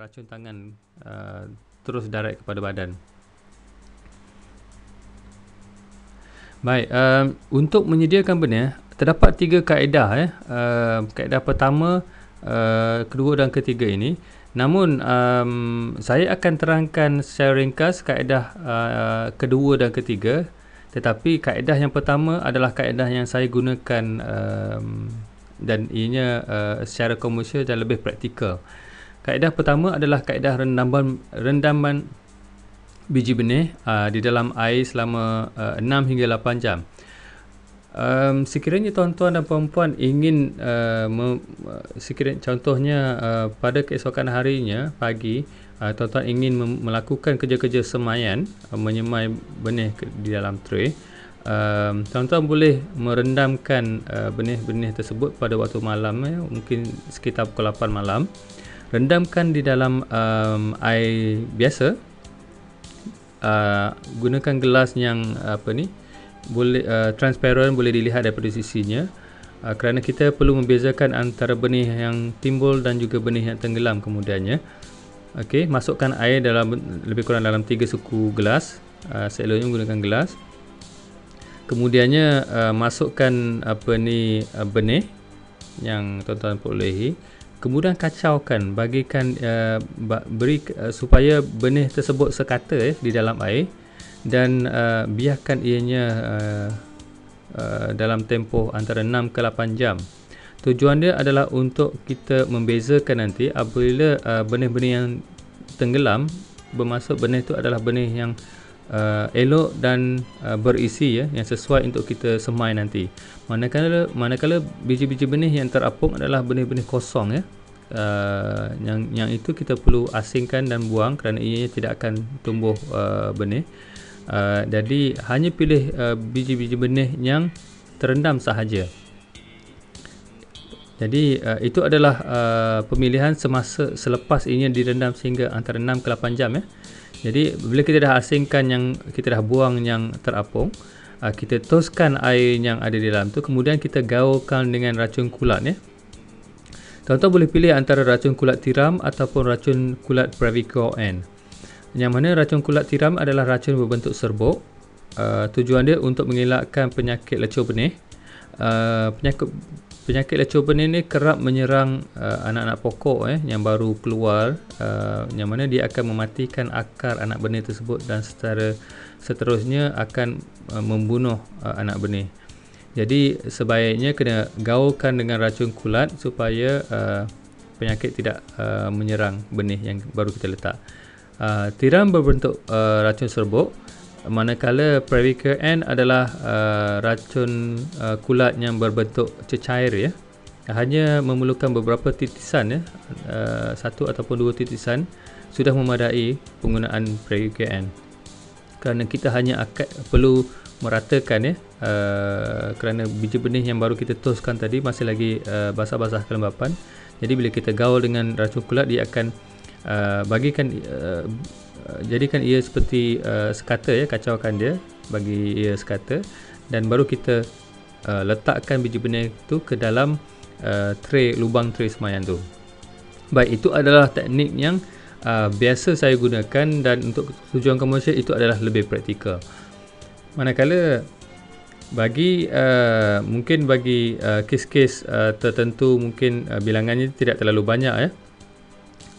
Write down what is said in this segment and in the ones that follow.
racun tangan uh, terus direct kepada badan. Baik, um, untuk menyediakan benih, terdapat tiga kaedah. Eh. Uh, kaedah pertama, uh, kedua dan ketiga ini. Namun, um, saya akan terangkan secara ringkas kaedah uh, kedua dan ketiga. Tetapi kaedah yang pertama adalah kaedah yang saya gunakan um, dan ianya uh, secara komersial dan lebih praktikal. Kaedah pertama adalah kaedah rendaman, rendaman biji benih uh, di dalam air selama uh, 6 hingga 8 jam. Um, sekiranya tuan-tuan dan puan-puan ingin uh, me, uh, sekiranya contohnya uh, pada keesokan harinya pagi uh, tuan-tuan ingin melakukan kerja-kerja semayan uh, menyemai benih ke, di dalam tray um, tuan-tuan boleh merendamkan uh, benih-benih tersebut pada waktu malam ya, mungkin sekitar pukul 8 malam rendamkan di dalam um, air biasa. Uh, gunakan gelas yang apa ni boleh uh, transparent boleh dilihat daripada sisinya. Uh, kerana kita perlu membezakan antara benih yang timbul dan juga benih yang tenggelam kemudiannya. Okey masukkan air dalam lebih kurang dalam 3 suku gelas. Uh, selalunya menggunakan gelas. Kemudiannya uh, masukkan apa ni uh, benih yang tuan-tuan perolehi kemudian kacaukan bagikan uh, beri uh, supaya benih tersebut sekata eh, di dalam air dan uh, biarkan ianya uh, uh, dalam tempoh antara 6 ke 8 jam. Tujuan dia adalah untuk kita membezakan nanti apabila uh, benih-benih yang tenggelam bermaksud benih itu adalah benih yang elok dan uh, berisi ya yang sesuai untuk kita semai nanti. Manakala manakala biji-biji benih yang terapung adalah benih-benih kosong ya. Uh, yang yang itu kita perlu asingkan dan buang kerana ianya tidak akan tumbuh uh, benih. Uh, jadi hanya pilih uh, biji-biji benih yang terendam sahaja. Jadi uh, itu adalah uh, pemilihan semasa selepas ianya direndam sehingga antara 6 ke 8 jam ya. Jadi bila kita dah asingkan yang kita dah buang yang terapung, uh, kita toskan air yang ada di dalam tu kemudian kita gaulkan dengan racun kulat ya. Tuan-tuan boleh pilih antara racun kulat tiram ataupun racun kulat Pravicor N. Yang mana racun kulat tiram adalah racun berbentuk serbuk. Uh, tujuan dia untuk mengelakkan penyakit lecur benih. Uh, penyakit penyakit lecur benih ni kerap menyerang uh, anak-anak pokok eh yang baru keluar uh, yang mana dia akan mematikan akar anak benih tersebut dan secara seterusnya akan uh, membunuh uh, anak benih. Jadi sebaiknya kena gaulkan dengan racun kulat supaya uh, penyakit tidak uh, menyerang benih yang baru kita letak. Uh, tiram berbentuk uh, racun serbuk manakala Previca N adalah uh, racun uh, kulat yang berbentuk cecair ya. Hanya memerlukan beberapa titisan ya. Uh, satu ataupun dua titisan sudah memadai penggunaan Previca N. Kerana kita hanya akan perlu meratakan ya uh, kerana biji benih yang baru kita toskan tadi masih lagi uh, basah-basah kelembapan. Jadi bila kita gaul dengan racun kulat dia akan uh, bagikan uh, Uh, jadikan ia seperti uh, sekata ya kacaukan dia bagi ia sekata. Dan baru kita uh, letakkan biji benih itu ke dalam uh, tray lubang tray semayan tu. Baik itu adalah teknik yang uh, biasa saya gunakan dan untuk tujuan komersial itu adalah lebih praktikal. Manakala bagi uh, mungkin bagi uh, kes-kes uh, tertentu mungkin uh, bilangannya tidak terlalu banyak ya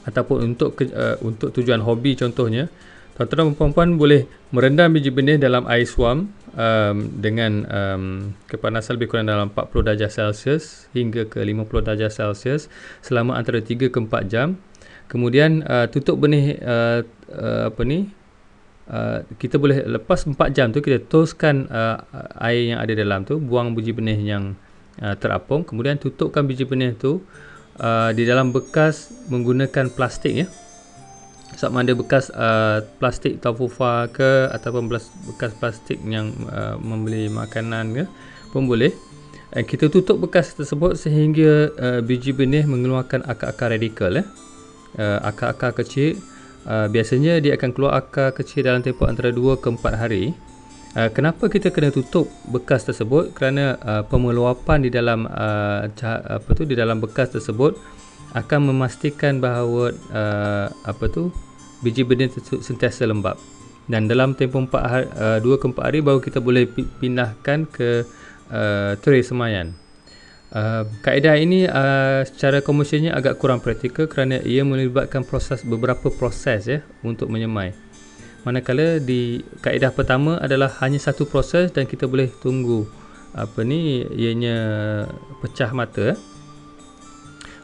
ataupun untuk uh, untuk tujuan hobi contohnya tuan-tuan dan puan-puan boleh merendam biji benih dalam air suam um, dengan um, kepanasan lebih kurang dalam 40 darjah Celsius hingga ke 50 darjah Celsius selama antara 3 ke 4 jam. Kemudian uh, tutup benih uh, uh, apa ni Uh, kita boleh lepas 4 jam tu kita toskan uh, air yang ada dalam tu buang biji benih yang uh, terapung. Kemudian tutupkan biji benih tu uh, di dalam bekas menggunakan plastik ya. Sama ada bekas uh, plastik tafufa ke ataupun bekas plastik yang uh, membeli makanan ke pun boleh. Dan kita tutup bekas tersebut sehingga uh, biji benih mengeluarkan akar-akar radikal ya. Uh, akar-akar kecil uh, biasanya dia akan keluar akar kecil dalam tempoh antara 2 ke 4 hari. Uh, kenapa kita kena tutup bekas tersebut? Kerana uh, pemeluapan di dalam uh, apa tu di dalam bekas tersebut akan memastikan bahawa uh, apa tu biji benih tersebut sentiasa lembap dan dalam tempoh 4 hari, uh, 2 ke 4 hari baru kita boleh pindahkan ke uh, tray semayan. Uh, kaedah ini uh, secara komersialnya agak kurang praktikal kerana ia melibatkan proses beberapa proses ya untuk menyemai. Manakala di kaedah pertama adalah hanya satu proses dan kita boleh tunggu apa ni ianya pecah mata.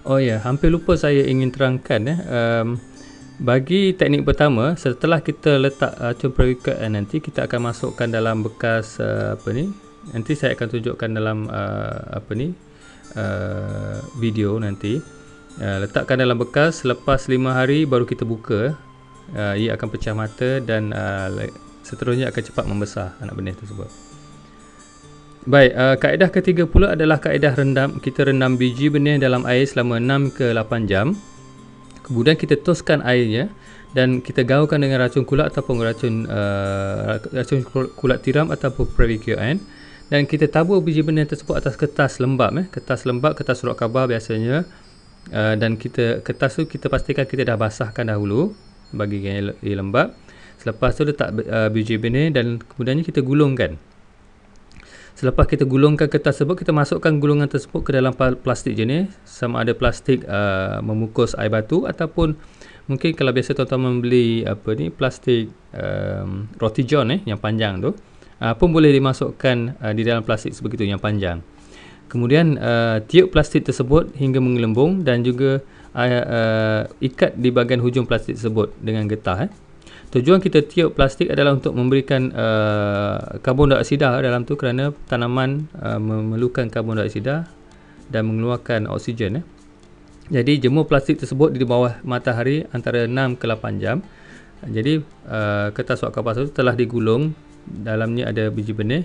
Oh ya, hampir lupa saya ingin terangkan ya. Um, bagi teknik pertama setelah kita letak racun perikat nanti kita akan masukkan dalam bekas uh, apa ni nanti saya akan tunjukkan dalam uh, apa ni uh, video nanti uh, letakkan dalam bekas selepas 5 hari baru kita buka uh, ia akan pecah mata dan uh, seterusnya akan cepat membesar anak benih tersebut. Baik uh, kaedah ketiga pula adalah kaedah rendam. Kita rendam biji benih dalam air selama 6 ke 8 jam. Kemudian kita toskan airnya dan kita gaulkan dengan racun kulat ataupun racun uh, racun kulat tiram ataupun Previcure dan kita tabur biji benih tersebut atas kertas lembap eh. Kertas lembap kertas surat khabar biasanya. Uh, dan kita kertas tu kita pastikan kita dah basahkan dahulu bagi yang lembap selepas tu letak uh, biji benih dan kemudiannya kita gulungkan. Selepas kita gulungkan kertas tersebut kita masukkan gulungan tersebut ke dalam plastik jenis. Sama ada plastik uh, memukus air batu ataupun mungkin kalau biasa tuan-tuan membeli apa ni plastik um, roti john eh yang panjang tu uh, pun boleh dimasukkan uh, di dalam plastik sebegitu yang panjang. Kemudian uh, tiup plastik tersebut hingga menggelembung dan juga uh, ikat di bahagian hujung plastik tersebut dengan getah. Eh. Tujuan kita tiup plastik adalah untuk memberikan uh, karbon dioksida dalam tu kerana tanaman uh, memerlukan karbon dioksida dan mengeluarkan oksigen. Eh. Jadi jemur plastik tersebut di bawah matahari antara 6 ke 8 jam. Jadi uh, kertas wak kapas itu telah digulung dalamnya ada biji benih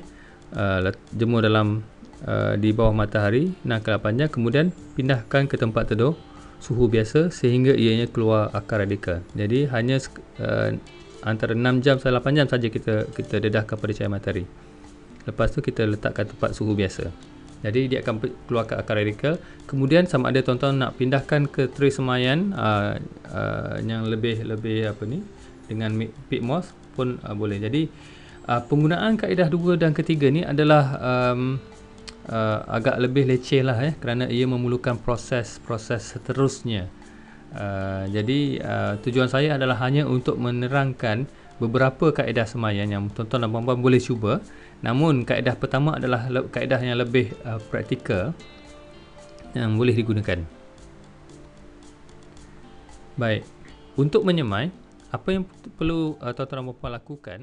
uh, jemur dalam uh, di bawah matahari 6 ke 8 jam kemudian pindahkan ke tempat teduh suhu biasa sehingga ianya keluar akar radikal. Jadi hanya uh, antara 6 jam sampai 8 jam saja kita kita dedahkan pada cahaya matahari. Lepas tu kita letakkan tempat suhu biasa. Jadi dia akan keluarkan akar radikal. Kemudian sama ada tuan-tuan nak pindahkan ke tray semayan uh, uh, yang lebih lebih apa ni dengan pit moss pun uh, boleh. Jadi uh, penggunaan kaedah dua dan ketiga ni adalah um, uh, agak lebih leceh lah eh, kerana ia memerlukan proses-proses seterusnya. Uh, jadi uh, tujuan saya adalah hanya untuk menerangkan beberapa kaedah semayan yang tuan-tuan dan puan-puan boleh cuba. Namun kaedah pertama adalah kaedah yang lebih uh, praktikal yang boleh digunakan. Baik. Untuk menyemai apa yang perlu uh, tuan-tuan dan puan-puan lakukan